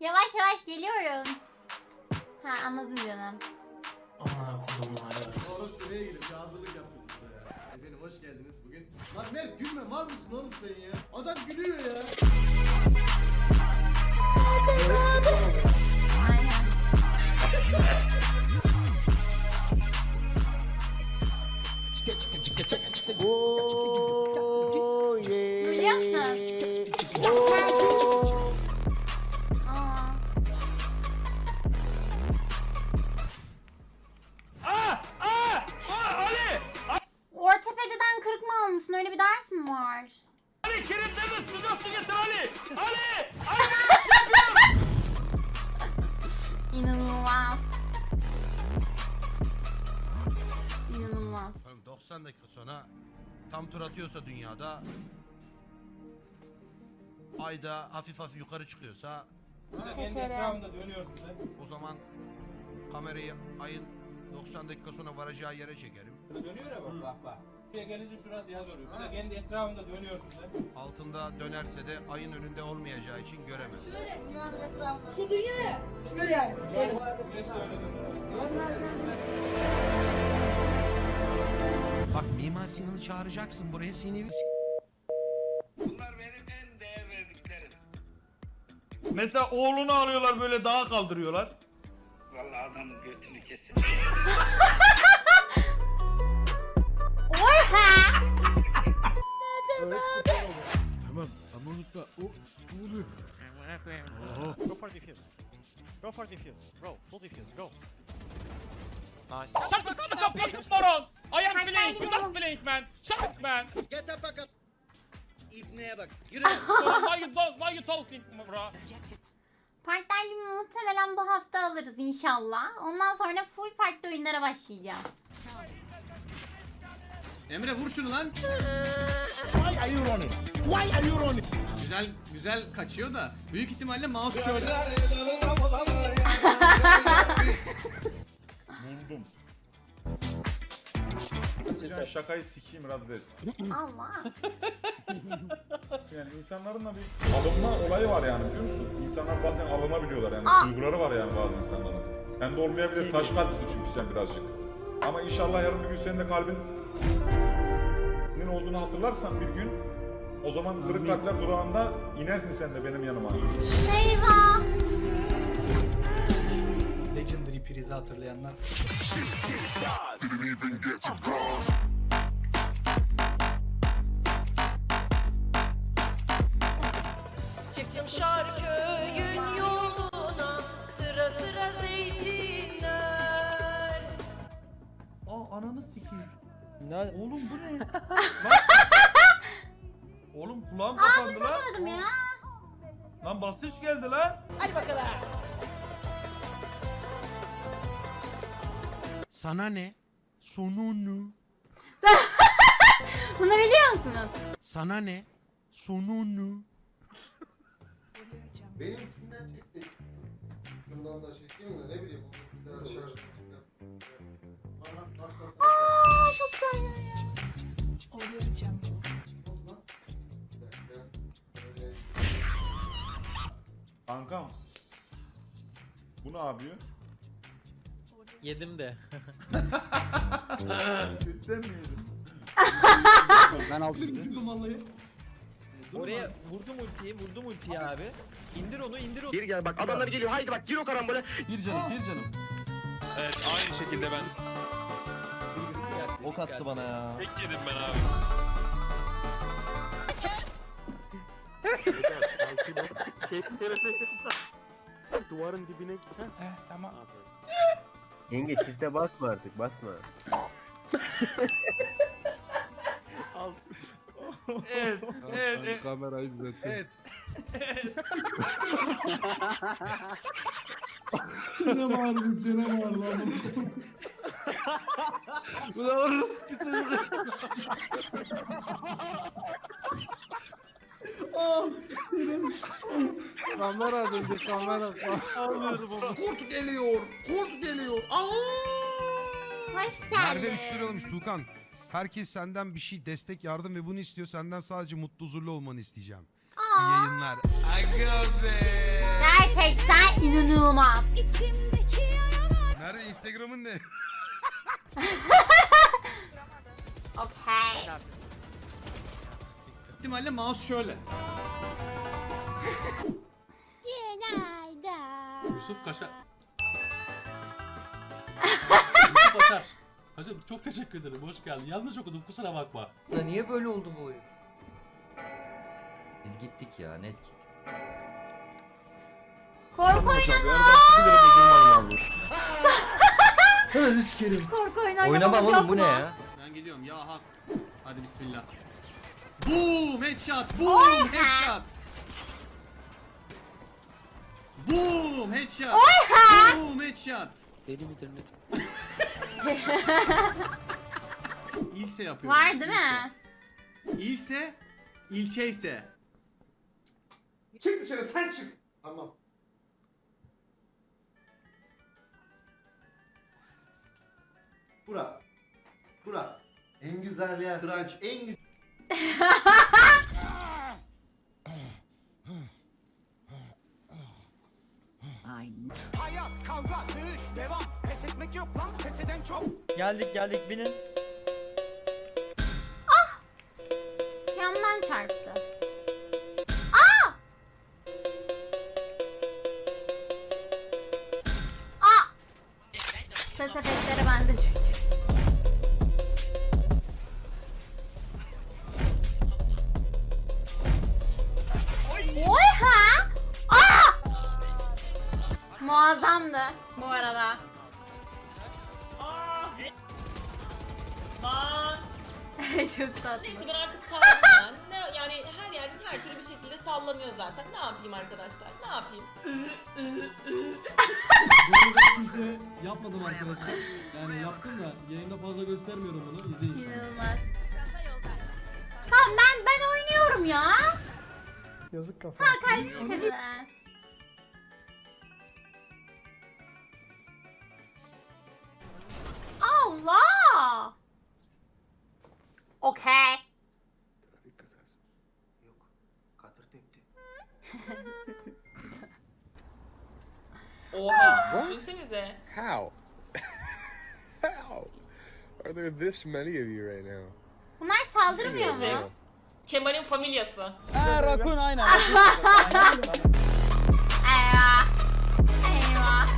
Yavaş yavaş geliyorum. Ha anladım canım. Aman ayağı. Orası nereye gidip hazırlık yaptık burada ya. Efendim hoş geldiniz bugün. Lan Mert gülme var mısın oğlum sen ya? Adam gülüyor ya. Aynen. Biliyor musun? Kırık mı almışsın? Öyle bir ders mi var? Ali kilitledin sıcak su getir Ali. Ali. İnanılmaz. İnanılmaz. Oğlum 90 dakika sonra tam tur atıyorsa dünyada ayda hafif hafif yukarı çıkıyorsa Kendi etrafında dönüyorsun sen. o zaman kamerayı ayın 90 dakika sonra varacağı yere çekerim. Dönüyor ya bak bak bak. Bir gelince şurası yaz oluyor. De kendi etrafında dönüyorsun sen. Altında dönerse de ayın önünde olmayacağı için göremez. Dönüyor. Şöyle yani. Böyle. Güneş de öyle dönüyor. Bak Mimar Sinan'ı çağıracaksın buraya seni Bunlar benim en değer verdiklerim. Mesela oğlunu alıyorlar böyle dağa kaldırıyorlar. Vallahi adam götünü kesin. Go for defuse. Go for defuse. Bro, full defuse. Go. Nice. Shut the fuck up, fucking moron! I am playing, you not playing man! Shut up man! Get the fuck up. İbneye bak. Yürü. Why you don't, why you talking bro? Partnerliğimi muhtemelen bu hafta alırız inşallah. Ondan sonra full farklı oyunlara başlayacağım. Emre vur şunu lan. Why are you running? Why are you running? Güzel güzel kaçıyor da büyük ihtimalle mouse şöyle. Buldum. Ya şakayı sikeyim Radres. Allah. Yani insanların da bir alınma olayı var yani biliyor musun? İnsanlar bazen alınabiliyorlar yani. Aa. Duyguları var yani bazı insanların. Ben de olmayabilir. Taş kalplisin çünkü sen birazcık. Ama inşallah yarın bir gün senin de kalbinin olduğunu hatırlarsan bir gün o zaman kırık kalpler durağında inersin sen de benim yanıma. Eyvah. Legendary prizi hatırlayanlar. Çıkmışlar köyün yoluna sıra sıra zeytinler. Aa ananı sikeyim. Oğlum bu ne? Lan- Oğlum kulağım Aa bunu kapandı lan. tanımadım ya. Lan basınç geldi lan. Sana ne? Sonunu. Bunu biliyor musunuz? Sana ne? Sonunu. Benimkinden çekti. Şundan da çekeyim mi ne bileyim. Bir daha şarj Bana nasıl Aa Kankam. Bu ne yapıyor? Yedim de. Cidden mi yedin? Ben. Çünkü vallahi. Oraya vurdum ultiyi, vurdum ultiyi abi. İndir onu, indir onu. Geri gel bak adamlar geliyor. Haydi bak gir o karambole. Bir canım bir canım. Evet aynı şekilde ben. Ok attı bana ya. Tek yedim ben abi. Duvarın dibine git. tamam. Yenge çifte basma artık, basma. Evet, evet, evet. Kamera izlesin. Evet. Çenem ağrıdı çenem ağrıdı lan. Ulan orası bir çocuk. Kamera döndü, kamera. Ağlıyorum ama. Kurt geliyor. Kurt geliyor. Hoş Merve geldin. 3 lira olmuş Tuğkan. Herkes senden bir şey destek yardım ve bunu istiyor. Senden sadece mutlu huzurlu olmanı isteyeceğim. Aa İyi yayınlar. Aga be. Gerçekten inanılmaz. Merve Instagram'ın ne? Okey. İhtimalle mouse şöyle. Yusuf Kaşar. Yusuf Kaşar. Hacım çok teşekkür ederim. Hoş geldin. Yanlış okudum. Kusura bakma. Ya niye böyle oldu bu oyun? Biz gittik ya net gittik. Korku oyunu. Korku oyunu Oynamam oğlum bu ne ya? Ben geliyorum ya hak. Hadi bismillah. Boom headshot. Boom headshot. Boom headshot. Boom headshot. Deli midir ne? İlse yapıyorum. Var değil mi? İlse, ilçe ise. Çık dışarı sen çık. Tamam. Bura. Bura. En güzel yer. Tıraç en güzel. Pes eden çok. Geldik geldik binin. Yandan çarptı. Aa! Aa! Ses efektleri bende çünkü. Oha! Aa! Muazzamdı bu arada. Çok tatlı. Neyse ben artık ya. Ne, yani her yerde her türlü bir şekilde sallanıyor zaten. Ne yapayım arkadaşlar? Ne yapayım? kimse yapmadım arkadaşlar. Yani yaptım da yayında fazla göstermiyorum bunu. İzleyin. İnanılmaz. Tamam ben ben oynuyorum ya. Yazık kafa. Ha kalp kırdı. They're this many of you right now. Bunlar saldırmıyor mu? Kemal'in familyası. Ha rakun aynen. Eyvah. Eyvah.